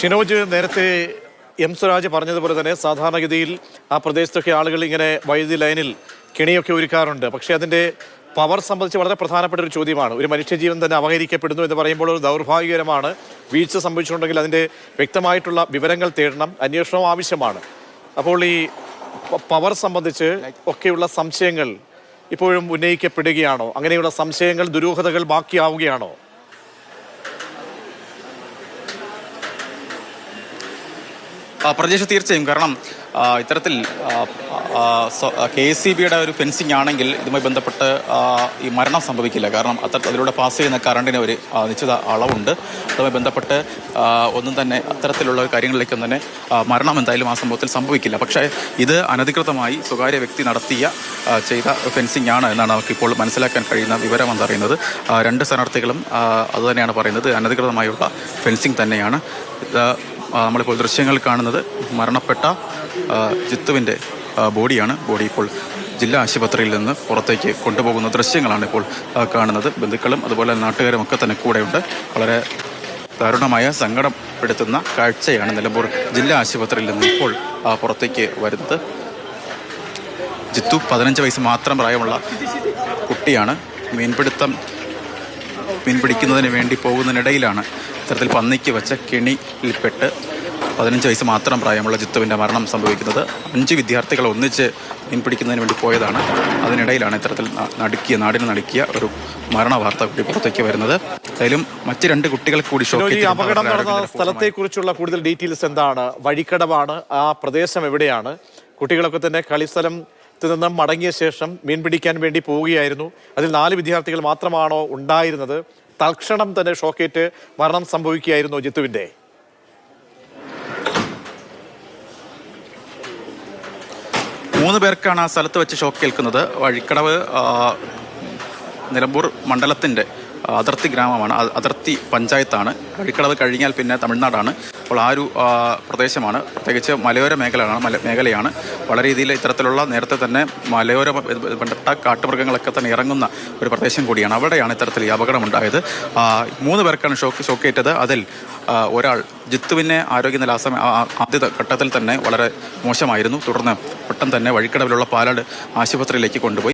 ഷിനോജ് നേരത്തെ എം സുരാജ് പറഞ്ഞതുപോലെ തന്നെ സാധാരണഗതിയിൽ ആ പ്രദേശത്തൊക്കെ ആളുകൾ ഇങ്ങനെ വൈദ്യുതി ലൈനിൽ കെണിയൊക്കെ ഒരുക്കാറുണ്ട് പക്ഷേ അതിന്റെ പവർ സംബന്ധിച്ച് വളരെ പ്രധാനപ്പെട്ട ഒരു ചോദ്യമാണ്. ഒരു മനുഷ്യജീവൻ തന്നെ അപഹരിക്കപ്പെടുന്നു എന്ന് പറയുമ്പോൾ ഒരു ദൗർഭാഗ്യകരമാണ്. വീഴ്ച സംഭവിച്ചിട്ടുണ്ടെങ്കിൽ അതിന്റെ വ്യക്തമായിട്ടുള്ള വിവരങ്ങൾ തേടണം അന്വേഷണവും ആവശ്യമാണ്. അപ്പോൾ ഈ പവർ സംബന്ധിച്ച് ഒക്കെയുള്ള സംശയങ്ങൾ ഇപ്പോഴും ഉന്നയിക്കപ്പെടുകയാണോ? അങ്ങനെയുള്ള സംശയങ്ങൾ ദുരൂഹതകൾ ബാക്കിയാവുകയാണോ? പ്രജേഷ് തീർച്ചയായും. കാരണം ഇത്തരത്തിൽ കെ എസ് സി ബിയുടെ ഒരു ഫെൻസിങ് ആണെങ്കിൽ ഇതുമായി ബന്ധപ്പെട്ട് ഈ മരണം സംഭവിക്കില്ല. കാരണം അത്ര അതിലൂടെ പാസ് ചെയ്യുന്ന കറണ്ടിന് ഒരു നിശ്ചിത അളവുണ്ട്. അതുമായി ബന്ധപ്പെട്ട് ഒന്നും തന്നെ അത്തരത്തിലുള്ള കാര്യങ്ങളിലേക്കൊന്നും തന്നെ മരണം എന്തായാലും ആ സംഭവത്തിൽ സംഭവിക്കില്ല. പക്ഷേ ഇത് അനധികൃതമായി സ്വകാര്യ വ്യക്തി നടത്തിയ ചെയ്ത ഫെൻസിങ് ആണ് എന്നാണ് നമുക്കിപ്പോൾ മനസ്സിലാക്കാൻ കഴിയുന്ന വിവരം എന്നറിയുന്നത് രണ്ട് സ്ഥാനാർത്ഥികളും അതുതന്നെയാണ് പറയുന്നത്. അനധികൃതമായുള്ള ഫെൻസിങ് തന്നെയാണ്. നമ്മളിപ്പോൾ ദൃശ്യങ്ങൾ കാണുന്നത് മരണപ്പെട്ട ജിത്തുവിന്റെ ബോഡിയാണ്. ബോഡി ഇപ്പോൾ ജില്ലാ ആശുപത്രിയിൽ നിന്ന് പുറത്തേക്ക് കൊണ്ടുപോകുന്ന ദൃശ്യങ്ങളാണ് ഇപ്പോൾ കാണുന്നത്. ബന്ധുക്കളും അതുപോലെ നാട്ടുകാരും ഒക്കെ തന്നെ കൂടെയുണ്ട്. വളരെ ദാരുണമായ സങ്കടപ്പെടുത്തുന്ന കാഴ്ചയാണ് നിലമ്പൂർ ജില്ലാ ആശുപത്രിയിൽ നിന്ന് ഇപ്പോൾ പുറത്തേക്ക് വരുന്നത്. ജിത്തു പതിനഞ്ച് വയസ്സ് മാത്രം പ്രായമുള്ള കുട്ടിയാണ്. മീൻപിടുത്തം മീൻ പിടിക്കുന്നതിന് വേണ്ടി പോകുന്നതിനിടയിലാണ് ഇത്തരത്തിൽ പന്നിക്ക് വെച്ച കെണിയിൽപ്പെട്ട് പതിനഞ്ച് വയസ്സ് മാത്രം പ്രായമുള്ള ജിത്തുവിന്റെ മരണം സംഭവിക്കുന്നത്. അഞ്ച് വിദ്യാർത്ഥികൾ ഒന്നിച്ച് മീൻ പിടിക്കുന്നതിന് വേണ്ടി പോയതാണ്. അതിനിടയിലാണ് ഇത്തരത്തിൽ നടുക്കിയ നാടിന് നടുക്കിയ ഒരു മരണ വാർത്ത കൂടി പുറത്തേക്ക് വരുന്നത്. അതിലും മറ്റ് രണ്ട് കുട്ടികൾ കൂടി അപകടം നടന്ന സ്ഥലത്തെക്കുറിച്ചുള്ള സ്ഥലത്തെ കുറിച്ചുള്ള കൂടുതൽ ഡീറ്റെയിൽസ് എന്താണ്? വഴിക്കടവാണ്. ആ പ്രദേശം എവിടെയാണ്? കുട്ടികളൊക്കെ തന്നെ കളിസ്ഥലം നിന്നും മടങ്ങിയ ശേഷം മീൻ പിടിക്കാൻ വേണ്ടി പോവുകയായിരുന്നു. അതിൽ നാല് വിദ്യാർത്ഥികൾ മാത്രമാണോ ഉണ്ടായിരുന്നത്? തൽക്ഷണം തന്നെ ഷോക്കേറ്റ് മരണം സംഭവിക്കുകയായിരുന്നു ജിത്തുവിന്റെ. മൂന്ന് പേർക്കാണ് ആ സ്ഥലത്ത് വെച്ച് ഷോക്ക് കേൾക്കുന്നത്. വഴിക്കടവ് നിലമ്പൂർ മണ്ഡലത്തിന്റെ അതിർത്തി ഗ്രാമമാണ് അതിർത്തി പഞ്ചായത്താണ്. വഴിക്കടവ് കഴിഞ്ഞാൽ പിന്നെ തമിഴ്നാടാണ്. അപ്പോൾ ആ ഒരു പ്രദേശമാണ്. പ്രത്യേകിച്ച് മലയോര മേഖലയാണ് മല മേഖലയാണ്. വളരെ രീതിയിൽ ഇത്തരത്തിലുള്ള നേരത്തെ തന്നെ മലയോര ബന്ധപ്പെട്ട കാട്ടുമൃഗങ്ങളൊക്കെ തന്നെ ഇറങ്ങുന്ന ഒരു പ്രദേശം കൂടിയാണ്. അവിടെയാണ് ഇത്തരത്തിൽ ഈ അപകടമുണ്ടായത്. മൂന്ന് പേർക്കാണ് ഷോക്ക് ഷോക്കേറ്റത്. അതിൽ ഒരാൾ ജിത്തുവിനെ ആരോഗ്യനില ആ സമയം ആദ്യ ഘട്ടത്തിൽ തന്നെ വളരെ മോശമായിരുന്നു. തുടർന്ന് പെട്ടെന്ന് തന്നെ വഴിക്കടവിലുള്ള പാലാട് ആശുപത്രിയിലേക്ക് കൊണ്ടുപോയി.